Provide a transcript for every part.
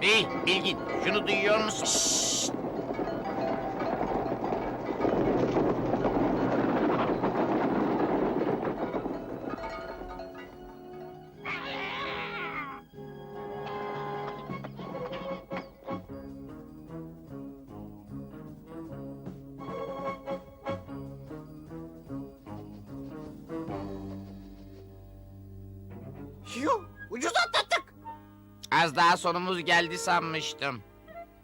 Hey Bilgin şunu duyuyor musun? Yuh, ucuz atlattık. Az daha sonumuz geldi sanmıştım.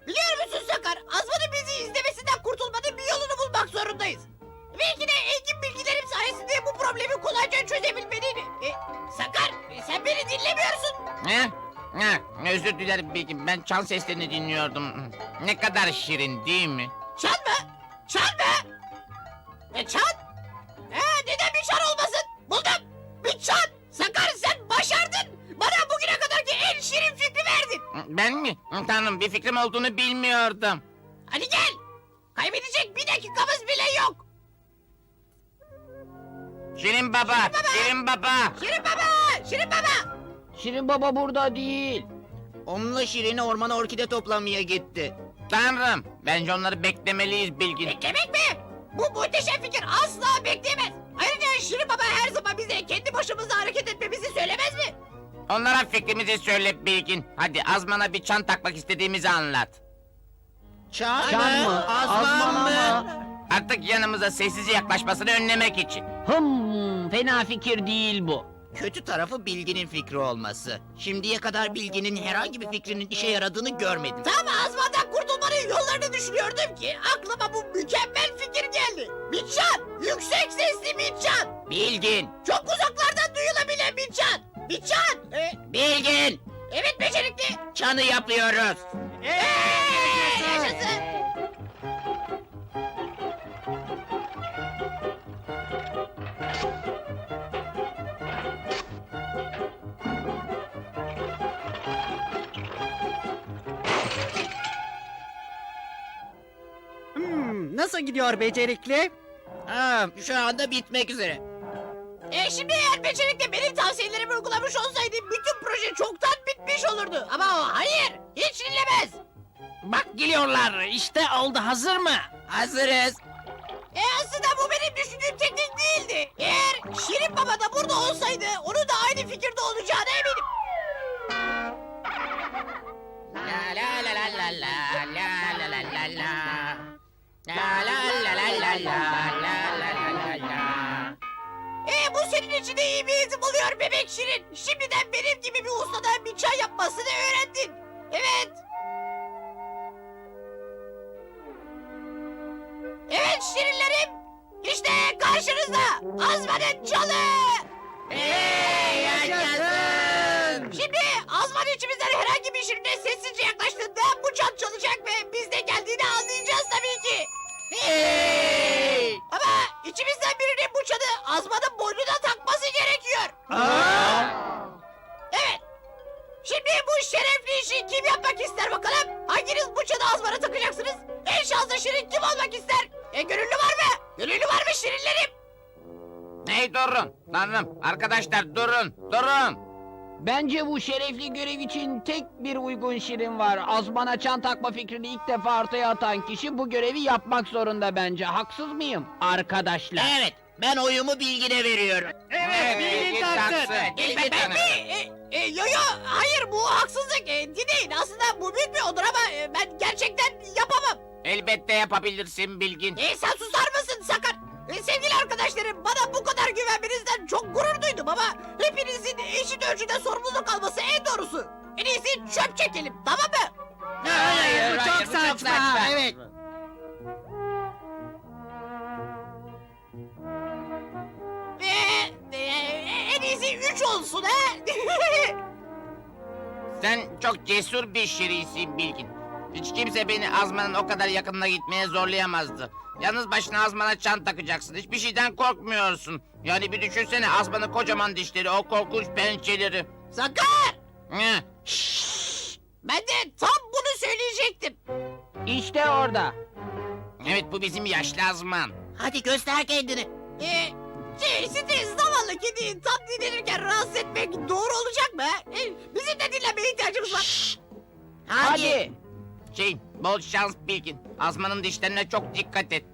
Biliyor musun Sakar? Azman'ın bizi izlemesinden kurtulmanın bir yolunu bulmak zorundayız. Belki de engin bilgilerim sayesinde bu problemi kolayca çözebilmeliyim. E, Sakar, e, sen beni dinlemiyorsun. He? Ha, özür dilerim Bilgin ben çan seslerini dinliyordum. Ne kadar şirin değil mi? Çan mı? Çan mı? E, çan? E, neden bir çan olmasın? Buldum. Bir çan. Sakar sen başardın. Bana kadarki en şirin fikri verdin. Ben mi? Tanrım bir fikrim olduğunu bilmiyordum. Hadi gel. Kaybedecek bir dakikamız bile yok. Şirin baba, Şirin baba. Şirin baba, Şirin baba. Şirin Baba burada değil. Onunla Şirin'i ormana orkide toplamaya gitti. Tanrım bence onları beklemeliyiz Bilgin. Beklemek mi? Bu muhteşem fikir asla bekleyemez. Ayrıca Şirin baba her zaman bize kendi başımıza hareket etmemizi? Onlara fikrimizi söyle Bilgin. Hadi Azman'a bir çan takmak istediğimizi anlat. Çan, Çan mı? Azman mı? Artık yanımıza sessizce yaklaşmasını önlemek için. Hım, fena fikir değil bu. Kötü tarafı Bilgin'in fikri olması. Şimdiye kadar Bilgin'in herhangi bir fikrinin işe yaradığını görmedim. Tam Azman'dan kurtulmanın yollarını düşünüyordum ki aklıma bu mükemmel fikir geldi. Bir çan, yüksek sesli bir çan. Bilgin! Çok Çanı yapıyoruz. Yaşasın. Hmm, nasıl gidiyor becerikli? Ha, şu anda bitmek üzere. E şimdi eğer becerikli benim tavsiyelerimi uygulamış olsaydı bütün proje çoktan bitmiş olurdu. Ama o hayır, hiç dinlemez. Bak geliyorlar. İşte oldu hazır mı? Hazırız. E aslında bu benim düşündüğüm teknik değildi. Eğer Şirin Baba da burada olsaydı onun senin için de iyi bir eğitim oluyor bebek Şirin. Şimdiden benim gibi bir ustadan bir çay yapmasını öğrendin. Evet. Evet Şirinlerim. İşte karşınızda Azman'ın çalı. Hey, yaşasın! Şimdi Azman içimizden herhangi bir şirine sessizce yaklaştığında bu çan çalacak ve biz de geldiğini anlayacağız tabii ki. Hey! İçimizden birinin bu çanı Azman'ın boynuna takması gerekiyor. Evet. Şimdi bu şerefli işi kim yapmak ister bakalım? Hanginiz bu çanı Azman'a takacaksınız? En şanslı şirin kim olmak ister? E gönüllü var mı? Gönüllü var mı şirinlerim? Hey durun. Tanrım arkadaşlar durun durun. Bence bu şerefli görev için tek bir uygun şirin var. Azmana çan takma fikrini ilk defa ortaya atan kişi bu görevi yapmak zorunda bence. Haksız mıyım arkadaşlar? Evet, ben oyumu bilgine veriyorum. Evet, bilgin taksın. Bilgin Ben taksın. mi? E, e, yo yo hayır bu haksızlık. E, dinleyin aslında bu büyük bir onur ama e, ben gerçekten yapamam. Elbette yapabilirsin bilgin. E, sen susar mısın Sakar? E, sevgili arkadaşlarım bana bu kadar güvenmenizden çok gurur duydum ama hepinizin eşit ölçüde sorumluluk alması en doğrusu. En iyisi çöp çekelim tamam mı? Hayır, bu hayır, çok saçma. Evet. E, e, en iyisi üç olsun he. Sen çok cesur bir şirisin bilgin. Hiç kimse beni Azman'ın o kadar yakınına gitmeye zorlayamazdı. Yalnız başına Azman'a çan takacaksın. Hiçbir şeyden korkmuyorsun. Yani bir düşünsene Azman'ın kocaman dişleri, o korkunç pençeleri. Sakar! Hı. Ben de tam bunu söyleyecektim. İşte orada. Evet bu bizim yaşlı Azman. Hadi göster kendini. E, şey, sizi zavallı kediyi tam dinlenirken rahatsız etmek doğru olacak mı? he? E, bizim de dinlenmeye ihtiyacımız var. Hadi. Hadi. Şey, bol şans bilgin. Azman'ın dişlerine çok dikkat et.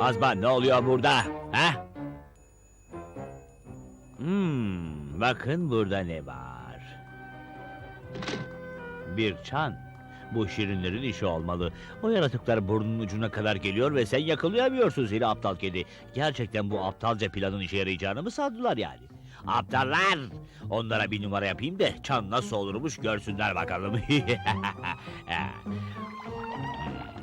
Azman ne oluyor burada? Ha? Hmm, bakın burada ne var. Bir çan. Bu şirinlerin işi olmalı. O yaratıklar burnunun ucuna kadar geliyor ve sen yakalayamıyorsun seni aptal kedi. Gerçekten bu aptalca planın işe yarayacağını mı sandılar yani? Aptallar! Onlara bir numara yapayım da çan nasıl olurmuş görsünler bakalım.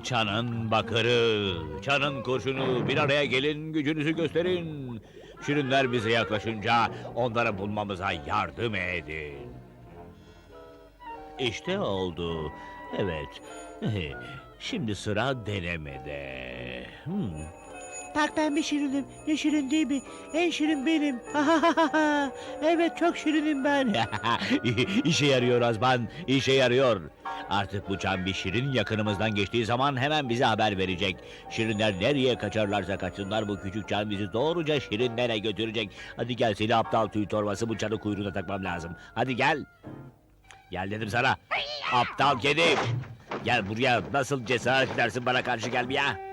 Çanın bakırı, çanın kurşunu bir araya gelin gücünüzü gösterin. Şirinler bize yaklaşınca onları bulmamıza yardım edin. İşte oldu. Evet. Şimdi sıra denemede. Hmm. Bak ben bir şirinim. Ne şirin değil mi? En şirin benim. evet çok şirinim ben. işe yarıyor Azman, işe yarıyor. Artık bu çan bir şirin yakınımızdan geçtiği zaman hemen bize haber verecek. Şirinler nereye kaçarlarsa kaçsınlar bu küçük çan bizi doğruca şirinlere götürecek. Hadi gel seni aptal tüy torbası bu çanı kuyruğuna takmam lazım. Hadi gel. Gel dedim sana. Aptal kedi. Gel buraya nasıl cesaret edersin bana karşı gelmeye?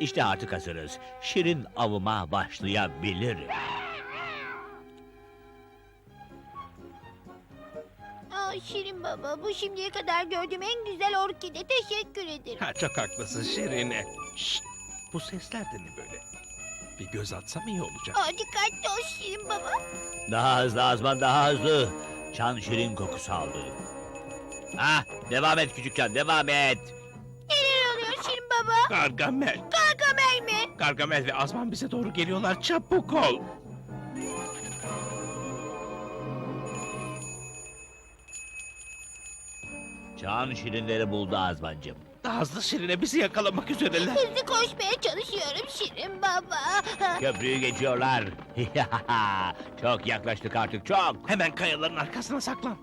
İşte artık hazırız. Şirin avıma başlayabilirim. Aa, Şirin baba bu şimdiye kadar gördüğüm en güzel orkide teşekkür ederim. Ha, çok haklısın Şirine. Şşt, bu sesler de ne böyle? Bir göz atsam iyi olacak. Aa, dikkatli ol Şirin baba. Daha hızlı Azman daha hızlı. Çan şirin kokusu aldı. Ah devam et küçük çan devam et. Neler oluyor Şirin baba? Gargamel. Gargamel ve Azman bize doğru geliyorlar. Çabuk ol. Çan şirinleri buldu Azmancım. Daha hızlı Şirine bizi yakalamak üzereler. Hızlı koşmaya çalışıyorum Şirin baba. Köprüyü geçiyorlar. çok yaklaştık artık çok. Hemen kayaların arkasına saklan.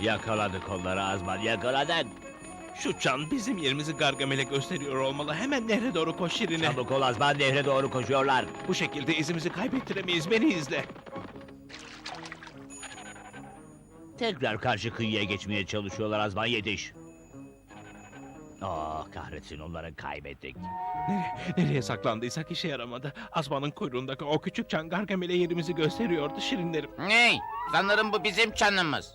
Yakaladık onları Azman yakaladık. Şu çan bizim yerimizi Gargamel'e gösteriyor olmalı. Hemen nehre doğru koş Şirine. Çabuk ol Azman nehre doğru koşuyorlar. Bu şekilde izimizi kaybettiremeyiz. Beni izle. Tekrar karşı kıyıya geçmeye çalışıyorlar Azman yetiş. Oh kahretsin onları kaybettik. Nereye, nereye saklandıysak işe yaramadı. Azmanın kuyruğundaki o küçük çan Gargamel'e yerimizi gösteriyordu şirinlerim. Ney? Sanırım bu bizim çanımız.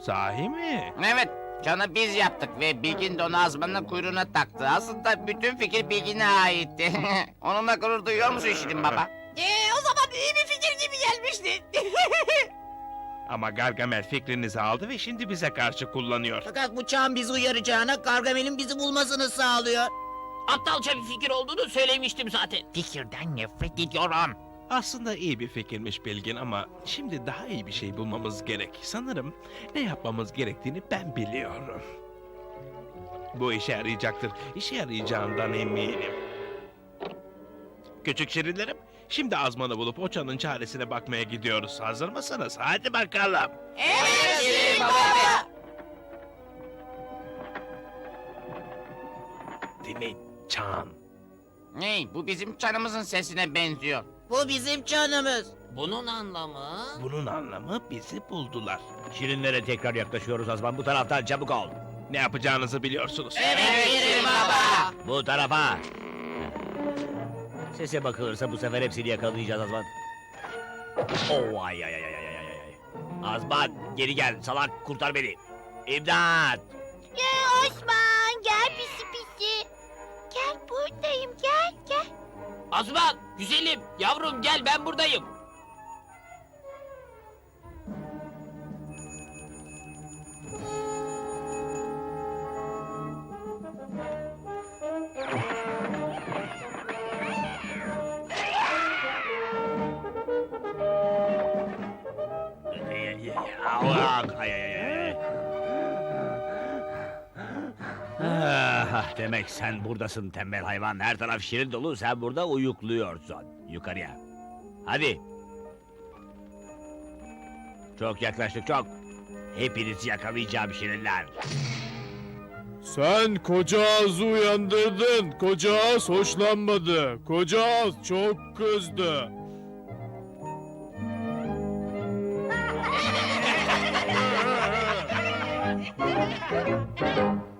Sahi mi? Evet, çanı biz yaptık ve Bilgin de onu Azman'ın kuyruğuna taktı. Aslında bütün fikir Bilgin'e aitti. Onunla gurur duyuyor musun Şirin Baba? Ee, o zaman iyi bir fikir gibi gelmişti. Ama Gargamel fikrinizi aldı ve şimdi bize karşı kullanıyor. Fakat bu çağın bizi uyaracağına Gargamel'in bizi bulmasını sağlıyor. Aptalca bir fikir olduğunu söylemiştim zaten. Fikirden nefret ediyorum. Aslında iyi bir fikirmiş Bilgin ama şimdi daha iyi bir şey bulmamız gerek. Sanırım ne yapmamız gerektiğini ben biliyorum. Bu işe yarayacaktır. İşe yarayacağından eminim. Küçük şirinlerim, şimdi Azman'ı bulup o çanın çaresine bakmaya gidiyoruz. Hazır mısınız? Hadi bakalım. evet Şirin Baba. Dinleyin, çan. Ney? Bu bizim çanımızın sesine benziyor. Bu bizim çanımız. Bunun anlamı... Bunun anlamı bizi buldular. Şirinlere tekrar yaklaşıyoruz Azman bu taraftan çabuk ol. Ne yapacağınızı biliyorsunuz. Evet Şirin Baba. Bu tarafa. Sese bakılırsa bu sefer hepsini yakalayacağız Azman. Oh ay ay ay ay ay ay ay. Azman geri gel salak kurtar beni. İmdat. Ya Osman Azman, güzelim, yavrum gel ben buradayım. Demek sen buradasın tembel hayvan. Her taraf şirin dolu. Sen burada uyukluyorsun. Yukarıya. Hadi. Çok yaklaştık çok. Hepinizi yakalayacağım şirinler. Sen koca ağzı uyandırdın. Koca ağız hoşlanmadı. Koca ağız çok kızdı.